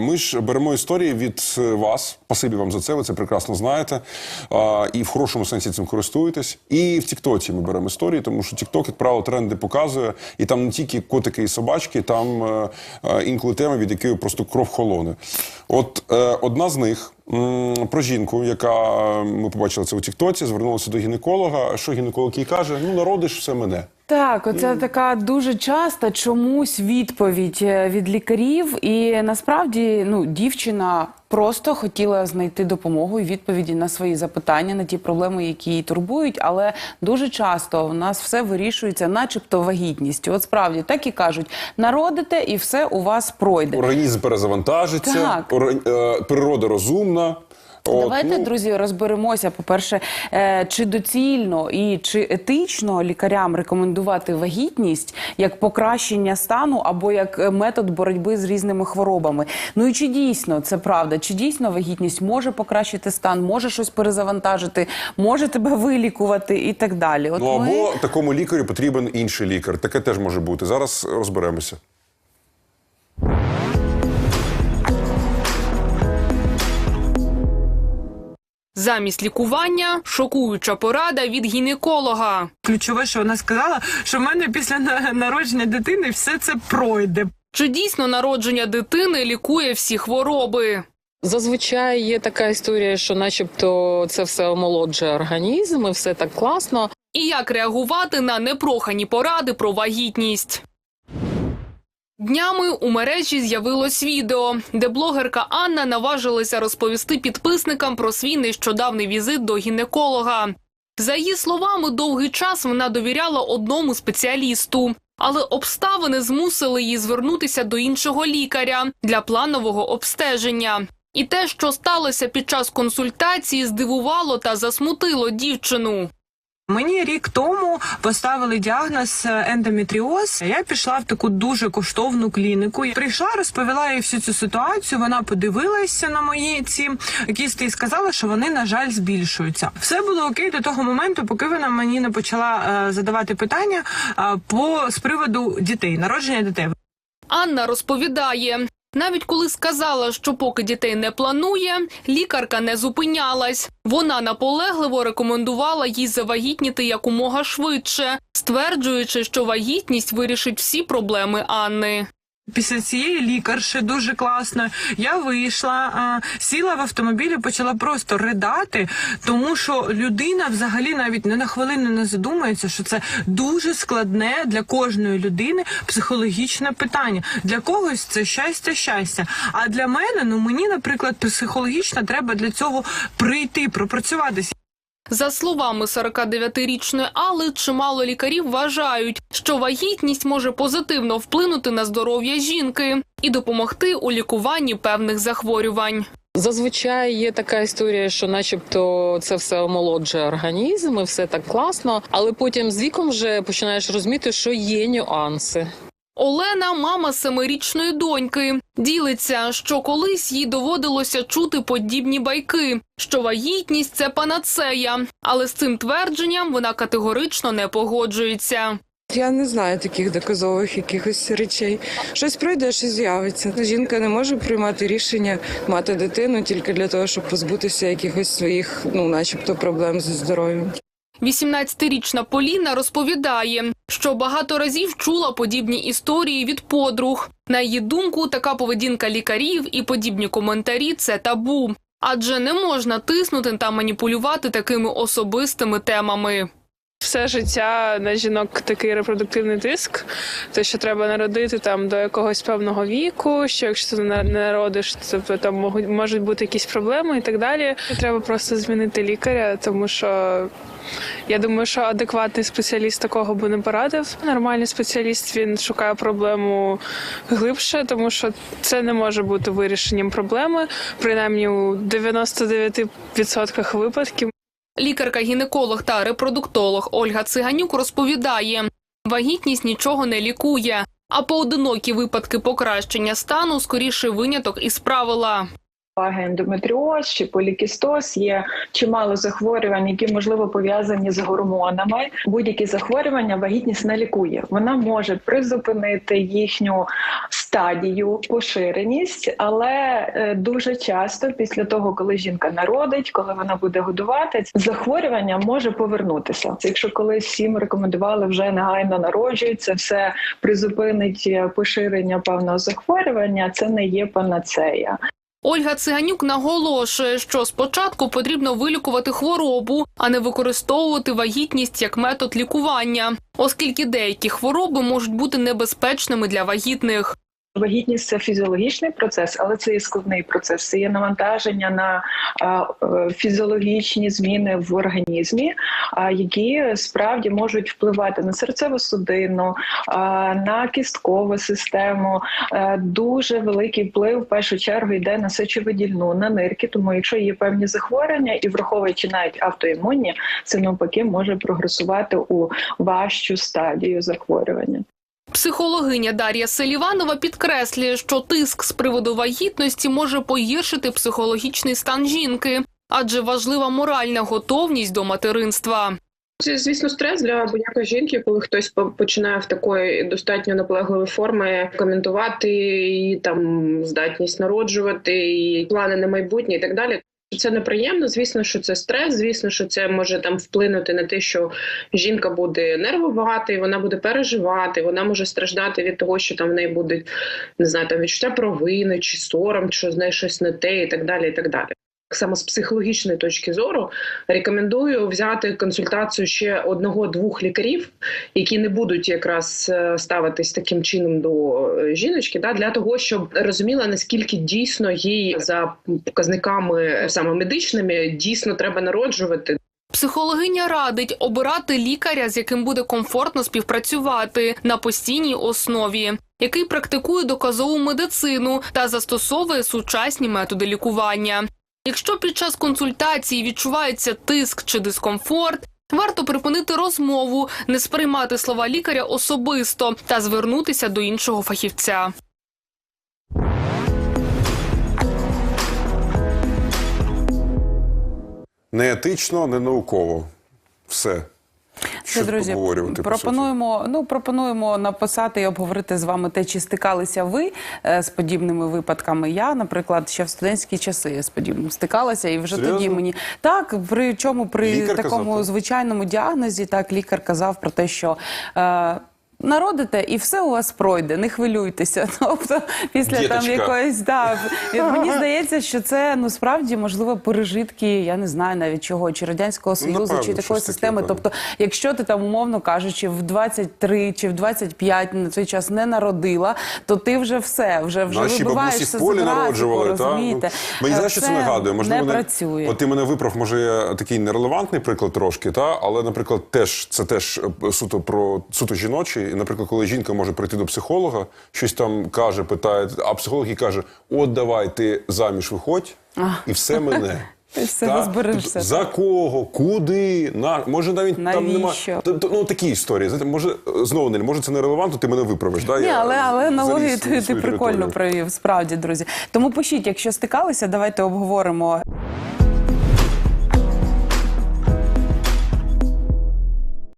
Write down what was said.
Ми ж беремо історії від е, вас. Спасибі вам за це. Ви це прекрасно знаєте. А, і в хорошому сенсі цим користуєтесь. І в Тіктоці ми беремо історії, тому що Тікток, як правило, тренди показує. І там не тільки котики і собачки, там е, е, інколи теми, від якої просто кров холоне. От е, одна з них про жінку, яка ми побачили це у Тіктоці, звернулася до гінеколога. Що гінеколог їй каже? Ну, народиш все мене. Так, оце така дуже часта чомусь відповідь е, від лікарів, і насправді ну дівчина просто хотіла знайти допомогу і відповіді на свої запитання, на ті проблеми, які її турбують. Але дуже часто у нас все вирішується, начебто вагітністю. От справді так і кажуть: народите, і все у вас пройде. Організм перезавантажиться, Так. е, природа розумна. От, Давайте, ну, друзі, розберемося. По-перше, е, чи доцільно і чи етично лікарям рекомендувати вагітність як покращення стану або як метод боротьби з різними хворобами. Ну і чи дійсно це правда? Чи дійсно вагітність може покращити стан, може щось перезавантажити, може тебе вилікувати і так далі? От Ну ми- або такому лікарю потрібен інший лікар. Таке теж може бути. Зараз розберемося. Замість лікування шокуюча порада від гінеколога. Ключове, що вона сказала, що в мене після народження дитини все це пройде. Чи дійсно народження дитини лікує всі хвороби? Зазвичай є така історія, що, начебто, це все омолоджує організм, і все так класно. І як реагувати на непрохані поради про вагітність? Днями у мережі з'явилось відео, де блогерка Анна наважилася розповісти підписникам про свій нещодавний візит до гінеколога. За її словами, довгий час вона довіряла одному спеціалісту, але обставини змусили її звернутися до іншого лікаря для планового обстеження. І те, що сталося під час консультації, здивувало та засмутило дівчину. Мені рік тому поставили діагноз е, ендометріоз. Я пішла в таку дуже коштовну клініку. Прийшла, розповіла їй всю цю ситуацію. Вона подивилася на мої ці кісти і сказала, що вони на жаль збільшуються. Все було окей до того моменту, поки вона мені не почала е, задавати питання е, по з приводу дітей, народження дітей. Анна розповідає, навіть коли сказала, що поки дітей не планує, лікарка не зупинялась. Вона наполегливо рекомендувала їй завагітніти якомога швидше, стверджуючи, що вагітність вирішить всі проблеми Анни. Після цієї лікарші дуже класно. Я вийшла, а, сіла в автомобіль і почала просто ридати, тому що людина взагалі навіть не на хвилину не задумується, що це дуже складне для кожної людини психологічне питання. Для когось це щастя, щастя. А для мене, ну мені, наприклад, психологічно треба для цього прийти, пропрацюватися. За словами 49-річної Алли, чимало лікарів вважають, що вагітність може позитивно вплинути на здоров'я жінки і допомогти у лікуванні певних захворювань. Зазвичай є така історія, що, начебто, це все омолоджує організм, і все так класно. Але потім з віком вже починаєш розуміти, що є нюанси. Олена, мама семирічної доньки, ділиться, що колись їй доводилося чути подібні байки, що вагітність це панацея, але з цим твердженням вона категорично не погоджується. Я не знаю таких доказових якихось речей. Щось пройде, щось з'явиться. Жінка не може приймати рішення мати дитину тільки для того, щоб позбутися якихось своїх, ну, начебто, проблем зі здоров'ям. 18-річна Поліна розповідає, що багато разів чула подібні історії від подруг. На її думку, така поведінка лікарів і подібні коментарі це табу, адже не можна тиснути та маніпулювати такими особистими темами. Все життя на жінок такий репродуктивний тиск, те, що треба народити там до якогось певного віку, що якщо ти не народиш, то там можуть, можуть бути якісь проблеми і так далі. Треба просто змінити лікаря, тому що я думаю, що адекватний спеціаліст такого би не порадив. Нормальний спеціаліст він шукає проблему глибше, тому що це не може бути вирішенням проблеми, принаймні у 99% випадків. Лікарка-гінеколог та репродуктолог Ольга Циганюк розповідає, вагітність нічого не лікує, а поодинокі випадки покращення стану скоріше виняток із правила. Ендометріоз чи полікістоз є чимало захворювань, які можливо пов'язані з гормонами. Будь-які захворювання вагітність не лікує. Вона може призупинити їхню стадію, поширеність, але е, дуже часто, після того, коли жінка народить, коли вона буде годувати, захворювання може повернутися. Якщо колись всім рекомендували вже негайно народжують, це все призупинить е, поширення певного захворювання. Це не є панацея. Ольга Циганюк наголошує, що спочатку потрібно вилікувати хворобу, а не використовувати вагітність як метод лікування, оскільки деякі хвороби можуть бути небезпечними для вагітних. Вагітність це фізіологічний процес, але це і складний процес. Це є навантаження на е, фізіологічні зміни в організмі, які справді можуть впливати на серцеву судину, на кісткову систему. Е, Дуже великий вплив в першу чергу йде на сечовидільну, на нирки. Тому, якщо є певні захворювання, і враховуючи навіть автоімунні, це навпаки може прогресувати у важчу стадію захворювання. Психологиня Дар'я Селіванова підкреслює, що тиск з приводу вагітності може погіршити психологічний стан жінки, адже важлива моральна готовність до материнства. Це, звісно, стрес для будь-якої жінки, коли хтось по- починає в такої достатньо наполегливої форми коментувати її там здатність народжувати, і плани на майбутнє і так далі. Це неприємно. Звісно, що це стрес. Звісно, що це може там вплинути на те, що жінка буде нервувати, вона буде переживати. Вона може страждати від того, що там в неї буде не знаю, там відчуття провини чи сором, що з нею щось не те, і так далі. І так далі. Саме з психологічної точки зору рекомендую взяти консультацію ще одного-двох лікарів, які не будуть якраз е, ставитись таким чином до е, жіночки, да, для того, щоб розуміла наскільки дійсно їй за показниками саме медичними дійсно треба народжувати. Психологиня радить обирати лікаря, з яким буде комфортно співпрацювати на постійній основі, який практикує доказову медицину та застосовує сучасні методи лікування. Якщо під час консультації відчувається тиск чи дискомфорт, варто припинити розмову, не сприймати слова лікаря особисто та звернутися до іншого фахівця. Не етично, не науково. Все. Це, друзі, пропонуємо, ну, пропонуємо написати і обговорити з вами те, чи стикалися ви е, з подібними випадками. Я, наприклад, ще в студентські часи з подібним стикалася, і вже Серйозно? тоді мені так, при чому при Лікар такому казав, звичайному діагнозі, так лікар казав про те, що. Е, Народите, і все у вас пройде, не хвилюйтеся. Тобто, після там якоїсь да, мені здається, що це ну справді можливо пережитки, я не знаю навіть чого, чи радянського союзу, напевно, чи такої щось таке, системи. Тобто, якщо ти там, умовно кажучи, в 23 чи в 25 на цей час не народила, то ти вже все, вже вже Наші бабусі вибиваєшся з полі народжували. Та? розумієте? Ну, мені знаєш, що це нагадує. Можливо, не не- працює. От ти мене виправ, може, я такий нерелевантний приклад трошки, та? але, наприклад, теж це теж е, суто про суто жіночий. І, наприклад, коли жінка може прийти до психолога, щось там каже, питає, а психолог їй каже: от давай ти заміж виходь, і все мене. Ти все Та? розберешся. Тобто, За кого? Куди? На може навіть там немає. Тобто, ну такі історії. Знаєте, може знову не може це не релевантно, ти мене виправиш. Да? Ні, Я але, але заліз аналогію ти, ти свою прикольно територію. провів, справді, друзі. Тому пишіть, якщо стикалися, давайте обговоримо.